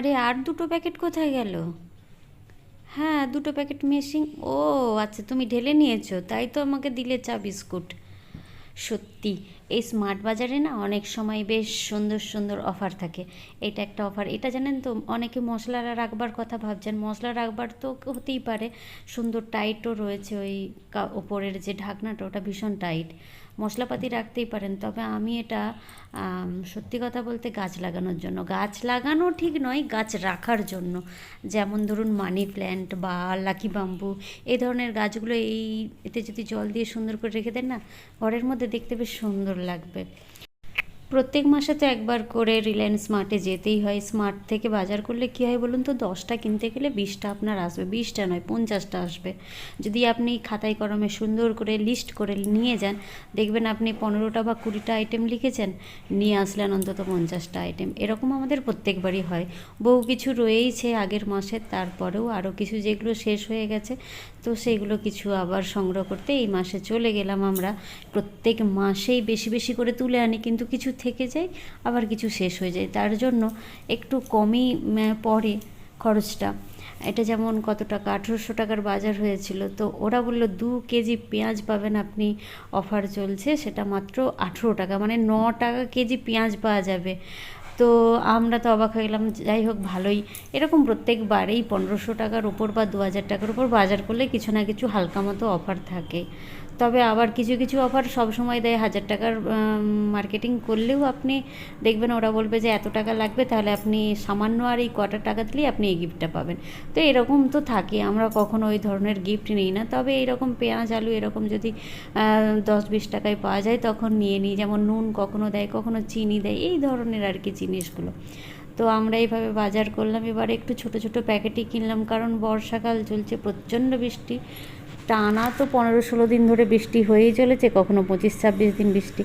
আরে আর দুটো প্যাকেট কোথায় গেল? হ্যাঁ দুটো প্যাকেট মেশিং ও আচ্ছা তুমি ঢেলে নিয়েছো, তাই তো আমাকে দিলে চা বিস্কুট। সত্যি, এই স্মার্ট বাজারে না অনেক সময় বেশ সুন্দর সুন্দর অফার থাকে। এটা একটা অফার এটা জানেন তো, অনেকে মশলা রাখবার কথা ভাবছেন। মশলা রাখবার তো হতেই পারে। সুন্দর টাইটও রয়েছে ওই ওপরের যে ঢাকনাটা, ওটা ভীষণ টাইট মশলাপাতি রাখতেই পারেন। তবে আমি এটা সত্যি কথা বলতে গাছ লাগানোর জন্য। গাছ লাগানো ঠিক নয়, গাছ রাখার জন্য। যেমন ধরুন মানি প্ল্যান্ট বা লাকি বাম্বু এই ধরনের গাছগুলো এই, এতে যদি জল দিয়ে সুন্দর করে রেখে দেন না, ঘরের মধ্যে দেখতে বেশ সুন্দর লাগবে। প্রত্যেক মাসে তো একবার করে রিলায়েন্স স্মার্টে যেতেই হয়। স্মার্ট থেকে বাজার করলে কী হয় বলুন তো? দশটা কিনতে গেলে বিশটা আপনার আসবে। বিশটা নয়, পঞ্চাশটা আসবে। যদি আপনি খাতায় কলমে সুন্দর করে লিস্ট করে নিয়ে যান, দেখবেন আপনি পনেরোটা বা কুড়িটা আইটেম লিখেছেন, নিয়ে আসলেন অন্তত পঞ্চাশটা আইটেম এরকম আমাদের প্রত্যেকবারই হয়। বহু কিছু রয়েইছে আগের মাসে, তারপরেও আরও কিছু যেগুলো শেষ হয়ে গেছে। তো সেগুলো কিছু আবার সংগ্রহ করতে এই মাসে চলে গেলাম আমরা। প্রত্যেক মাসেই বেশি বেশি করে তুলে আনি, কিন্তু কিছু থেকে যায়, আবার কিছু শেষ হয়ে যায়। তার জন্য একটু কমই পড়ে খরচটা। এটা যেমন কত টাকা, আঠেরোশো টাকার বাজার হয়েছিল, তো ওরা বলল, দু কেজি পেঁয়াজ পাবেন আপনি, অফার চলছে, সেটা মাত্র আঠেরো টাকা। মানে ন টাকা কেজি পেঁয়াজ পাওয়া যাবে। তো আমরা তো অবাক হয়ে গেলাম, যাই হোক, ভালোই। এরকম প্রত্যেকবারেই পনেরোশো টাকার উপর বা দু হাজার টাকার উপর বাজার করলে কিছু না কিছু হালকা মতো অফার থাকে। তবে আবার কিছু কিছু অফার সব সময় দেয় হাজার টাকার মার্কেটিং করলেও আপনি দেখবেন ওরা বলবে যে এত টাকা লাগবে তাহলে আপনি সামান্য আর এই কটা টাকা দিলেই আপনি এই গিফটটা পাবেন। তো এরকম তো থাকে, আমরা কখনো ওই ধরনের গিফট নিই না। তবে এরকম পেঁয়াজ, আলু এরকম যদি দশ বিশ টাকায় পাওয়া যায় তখন নিয়ে নিই। যেমন নুন কখনো দেয়, কখনো চিনি দেয়, এই ধরনের আর কি জিনিসগুলো। তো আমরা এইভাবে বাজার করলাম। এবার একটু ছোট ছোট প্যাকেটই কিনলাম কারণ বর্ষাকাল চলছে, প্রচণ্ড বৃষ্টি। টানা তো পনেরো, ষোলো দিন ধরে বৃষ্টি হয়েই চলেছে, কখনো পঁচিশ, ছাব্বিশ দিন বৃষ্টি।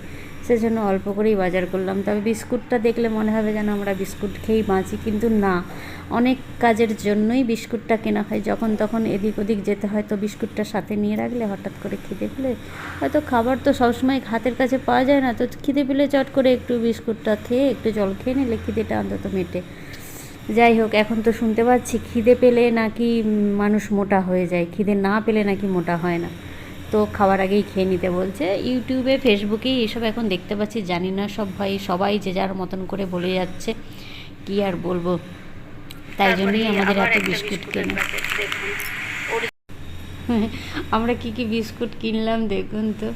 সেজন্য অল্প করেই বাজার করলাম। তবে বিস্কুটটা দেখলে মনে হবে যেন আমরা বিস্কুট খেয়েই বাঁচি, কিন্তু না। অনেক কাজের জন্যই বিস্কুটটা কেনা হয়। যখন তখন এদিক ওদিক যেতে হয়, তো বিস্কুটটা সাথে নিয়ে রাখলে, হঠাৎ করে খিদে পেলে হয়তো খাবার তো সবসময় হাতের কাছে পাওয়া যায় না, তো খিদে পেলে চট করে একটু বিস্কুটটা খেয়ে, একটু জল খেয়ে নিলে খিদেটা অন্তত মেটে। যাই হোক, এখন তো শুনতে পাচ্ছি, খিদে পেলে নাকি মানুষ মোটা হয়ে যায়, খিদে না পেলে নাকি মোটা হয় না। তো খাওয়ার আগেই খেয়ে নিতে বলছে। ইউটিউবে ফেসবুকে এসব এখন দেখতে পাচ্ছি জানি না সব ভাই সবাই যে যার মতন করে বলে যাচ্ছে কি আর বলব? তাই জন্যই আমাদের এত বিস্কুট কেনা। আমরা কি কি বিস্কুট কিনলাম দেখুন তো।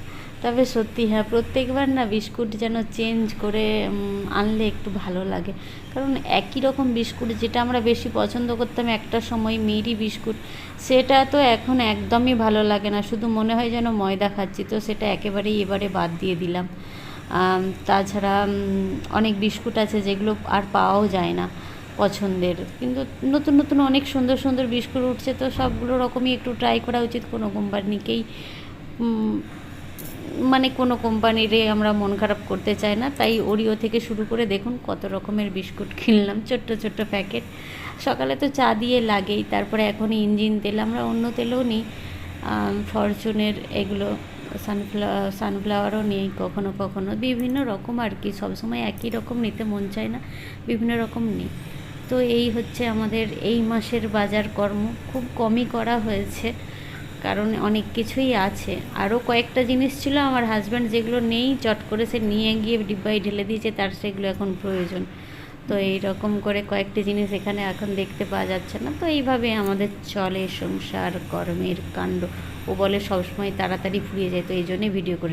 তবে সত্যি হ্যাঁ প্রত্যেকবার না বিস্কুট যেন চেঞ্জ করে আনলে একটু ভালো লাগে। কারণ একই রকম বিস্কুট যেটা আমরা বেশি পছন্দ করতাম একটা সময়, মেরি বিস্কুট, সেটা তো এখন একদমই ভালো লাগে না। শুধু মনে হয় যেন ময়দা খাচ্ছি, তো সেটা একেবারেই এবারে বাদ দিয়ে দিলাম। তাছাড়া অনেক বিস্কুট আছে যেগুলো আর পাওয়াও যায় না। পছন্দের। কিন্তু নতুন নতুন অনেক সুন্দর সুন্দর বিস্কুট উঠছে, তো সবগুলো রকমই একটু ট্রাই করা উচিত কোনো কোম্পানিকেই মানে কোনো কোম্পানিরে আমরা মন খারাপ করতে চাই না, তাই ওরিও থেকে শুরু করে দেখুন কত রকমের বিস্কুট কিনলাম, ছোট্ট ছোট্ট প্যাকেট। সকালে তো চা দিয়ে লাগেই, তারপরে এখন ইঞ্জিন তেল, আমরা অন্য তেলও নিই। ফরচুনের এগুলো সানফ্লাওয়ার সানফ্লাওয়ারও নিই কখনো কখনো। বিভিন্ন রকম আর কি, সবসময় একই রকম নিতে মন চায় না, বিভিন্ন রকম নিই। তো এই হচ্ছে আমাদের এই মাসের বাজার কর্ম। খুব কমই করা হয়েছে, কারণ অনেক কিছুই আছে। আরও কয়েকটা জিনিস ছিল আমার হাজব্যান্ড যেগুলো নেই, চট করে সে নিয়ে গিয়ে ডিব্বায় ঢেলে দিয়েছে, তার সেগুলো এখন প্রয়োজন। তো এই রকম করে কয়েকটি জিনিস এখানে এখন দেখতে পাওয়া যাচ্ছে না। তো এইভাবে আমাদের চলে সংসার কর্মের কাণ্ড। ও বলে সবসময় তাড়াতাড়ি ফুরিয়ে যায়, তো এই জন্যই ভিডিও করে।